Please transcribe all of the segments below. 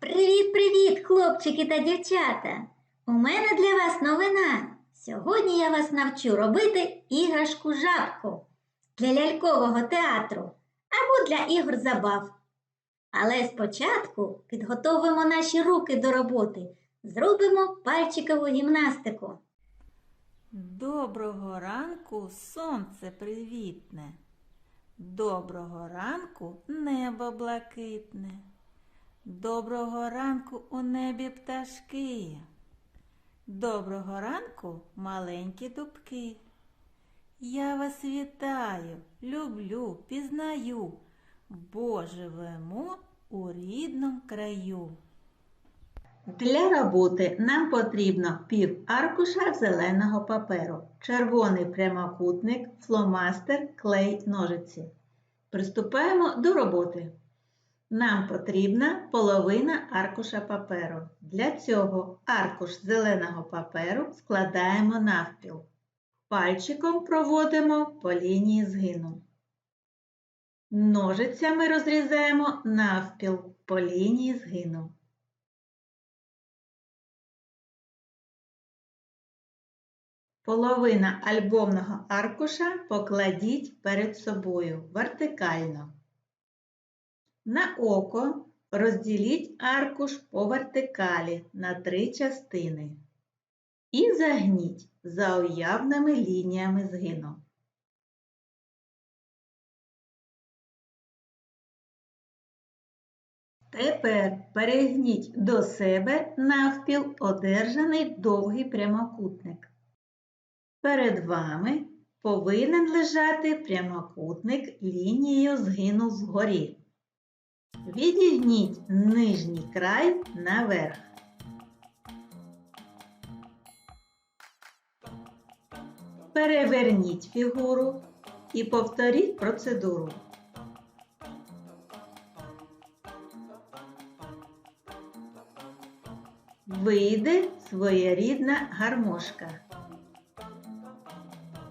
Привіт-привіт, хлопчики та дівчата! У мене для вас новина. Сьогодні я вас навчу робити іграшку жабку для лялькового театру або для ігор забав. Але спочатку підготовимо наші руки до роботи, зробимо пальчикову гімнастику. Доброго ранку, сонце привітне. Доброго ранку, небо блакитне. Доброго ранку у небі пташки. Доброго ранку, маленькі дубки. Я вас вітаю, люблю, пізнаю, бо живемо у рідному краю. Для роботи нам потрібно пів аркуша зеленого паперу, червоний прямокутник, фломастер, клей, ножиці. Приступаємо до роботи. Нам потрібна половина аркуша паперу. Для цього аркуш зеленого паперу складаємо навпіл. Пальчиком проводимо по лінії згину. Ножицями розрізаємо навпіл по лінії згину. Половина альбомного аркуша покладіть перед собою вертикально. На око розділіть аркуш по вертикалі на три частини і загніть за уявними лініями згину. Тепер перегніть до себе навпіл одержаний довгий прямокутник. Перед вами повинен лежати прямокутник лінією згину вгорі. Відігніть нижній край наверх. Переверніть фігуру і повторіть процедуру. Вийде своєрідна гармошка.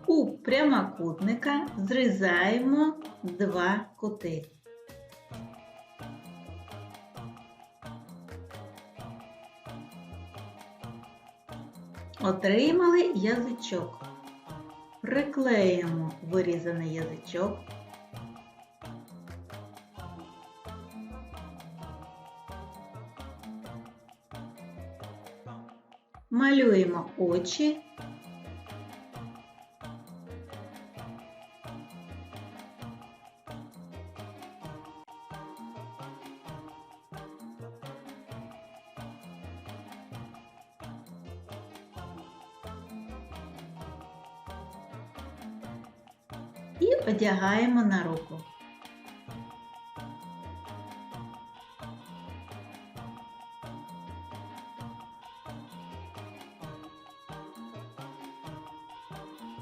У прямокутника зрізаємо два кути. Отримали язичок. Приклеїмо вирізаний язичок. Малюємо очі і одягаємо на руку.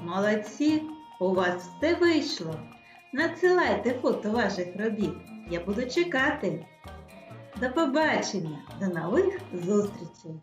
Молодці! У вас все вийшло. Надсилайте фото ваших робіт. Я буду чекати. До побачення, до нових зустрічей!